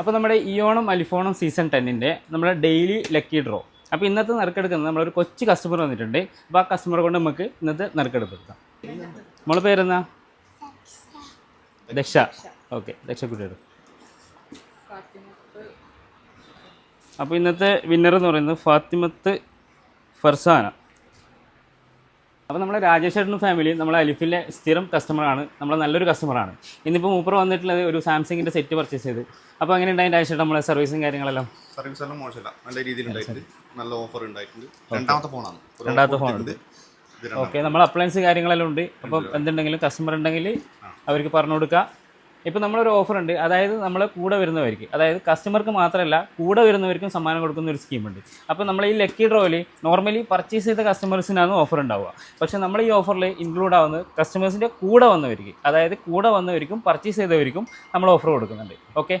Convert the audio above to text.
അപ്പോൾ നമ്മുടെ ഇയോണും അലിഫോണും സീസൺ ടെന്നിന്റെ നമ്മുടെ ഡെയിലി ലക്കി ഡ്രോ അപ്പോൾ ഇന്നത്തെ നറുക്കെടുക്കുന്നത് നമ്മളൊരു കൊച്ചു കസ്റ്റമർ വന്നിട്ടുണ്ട്. അപ്പോൾ ആ കസ്റ്റമറെ കൊണ്ട് നമുക്ക് ഇന്നത്തെ നറുക്കെടുപ്പ് നമ്മളെ പേരെന്നാ ദക്ഷ. ഓക്കെ ദക്ഷ കുട്ടിയുടെ അപ്പോൾ ഇന്നത്തെ വിന്നർ എന്ന് പറയുന്നത് ഫാത്തിമത്ത് ഫർസാന. അപ്പോൾ നമ്മുടെ രാജേഷ് ഫാമിലി നമ്മളെ അലിഫിലെ സ്ഥിരം കസ്റ്റമറാണ് നമ്മളെ നല്ലൊരു കസ്റ്റമറാണ് ഇന്നിപ്പോൾ മൂപ്പർ വന്നിട്ടുള്ളത് ഒരു സാംസങ്ങിന്റെ സെറ്റ് പർച്ചേസ് ചെയ്ത്. അപ്പോൾ അങ്ങനെ ഉണ്ടായി രാജേഷ് ചേട്ടൻ നമ്മളെ സർവീസും കാര്യങ്ങളെല്ലാം? സർവീസ് എല്ലാം മോശമില്ല. നല്ല രീതിയിൽ ഉണ്ടായിട്ടുണ്ട്. നല്ല ഓഫർ ഉണ്ടായിട്ടുണ്ട്. രണ്ടാമത്തെ ഫോണാണ് രണ്ടാമത്തെ ഫോണുണ്ട് ഓക്കെ നമ്മൾ അപ്ലയൻസ് കാര്യങ്ങളെല്ലാം ഉണ്ട്. അപ്പം എന്തുണ്ടെങ്കിലും കസ്റ്റമർ ഉണ്ടെങ്കിൽ അവർക്ക് പറഞ്ഞു കൊടുക്കുക. ഇപ്പം നമ്മളൊരു ഓഫർ ഉണ്ട്. അതായത് നമ്മൾ കൂടെ വരുന്നവർക്ക് അതായത് കസ്റ്റമർക്ക് മാത്രമല്ല കൂടെ വരുന്നവർക്കും സമ്മാനം കൊടുക്കുന്ന ഒരു സ്കീമുണ്ട് അപ്പോൾ നമ്മൾ ഈ ലക്കി ഡ്രോയിൽ നോർമലി പർച്ചേസ് ചെയ്ത കസ്റ്റമേഴ്സിനാണ് ഓഫർ ഉണ്ടാവുക. പക്ഷേ നമ്മൾ ഈ ഓഫറിൽ ഇൻക്ലൂഡ് ആവുന്നത് കസ്റ്റമേഴ്സിന്റെ കൂടെ വന്നവർക്ക് അതായത് കൂടെ വന്നവർക്കും പർച്ചേസ് ചെയ്തവർക്കും നമ്മൾ ഓഫർ കൊടുക്കുന്നുണ്ട്. ഓക്കെ